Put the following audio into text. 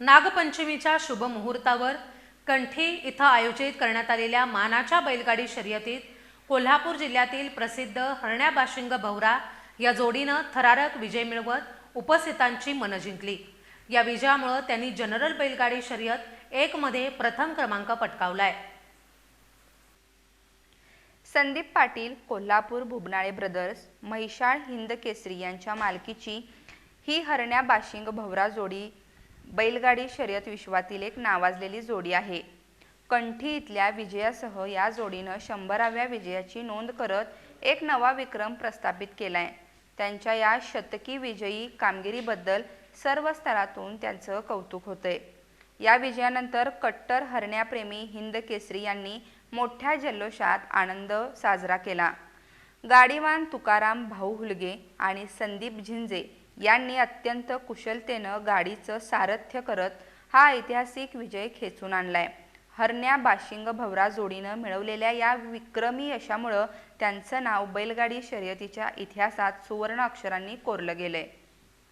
नागपंचमीच्या शुभ मुहूर्तावर कंठी इथं आयोजित करण्यात आलेल्या मानाच्या बैलगाडी शर्यतीत कोल्हापूर जिल्ह्यातील प्रसिद्ध हरण्या बाशिंग भवरा या जोडीनं थरारक विजय मिळवत उपस्थितांची मनं जिंकली. या विजयामुळं त्यांनी जनरल बैलगाडी शर्यत एकमध्ये प्रथम क्रमांक पटकावलाय. संदीप पाटील कोल्हापूर भुबनाळे ब्रदर्स महिषाळ हिंद केसरी यांच्या मालकीची ही हरण्या बाशिंग भवरा जोडी बैलगाडी शर्यत विश्वातील एक नावाजलेली जोडी आहे. कंठी इथल्या विजयासह या जोडीनं शंभराव्या विजयाची नोंद करत एक नवा विक्रम प्रस्थापित केलाय. त्यांच्या या शतकी विजयी कामगिरीबद्दल सर्व स्तरातून त्यांचं कौतुक होतंय. या विजयानंतर कट्टर हरण्याप्रेमी हिंद केसरी यांनी मोठ्या जल्लोषात आनंद साजरा केला. गाडीवान तुकाराम भाऊ हुलगे आणि संदीप झिंजे यांनी अत्यंत कुशलतेनं गाडीचं सारथ्य करत हा ऐतिहासिक विजय खेचून आणलाय. हरण्या बाशिंग भवरा जोडीनं मिळवलेल्या या विक्रमी यशामुळं त्यांचं नाव बैलगाडी शर्यतीच्या इतिहासात सुवर्ण अक्षरांनी कोरलं गेलंय.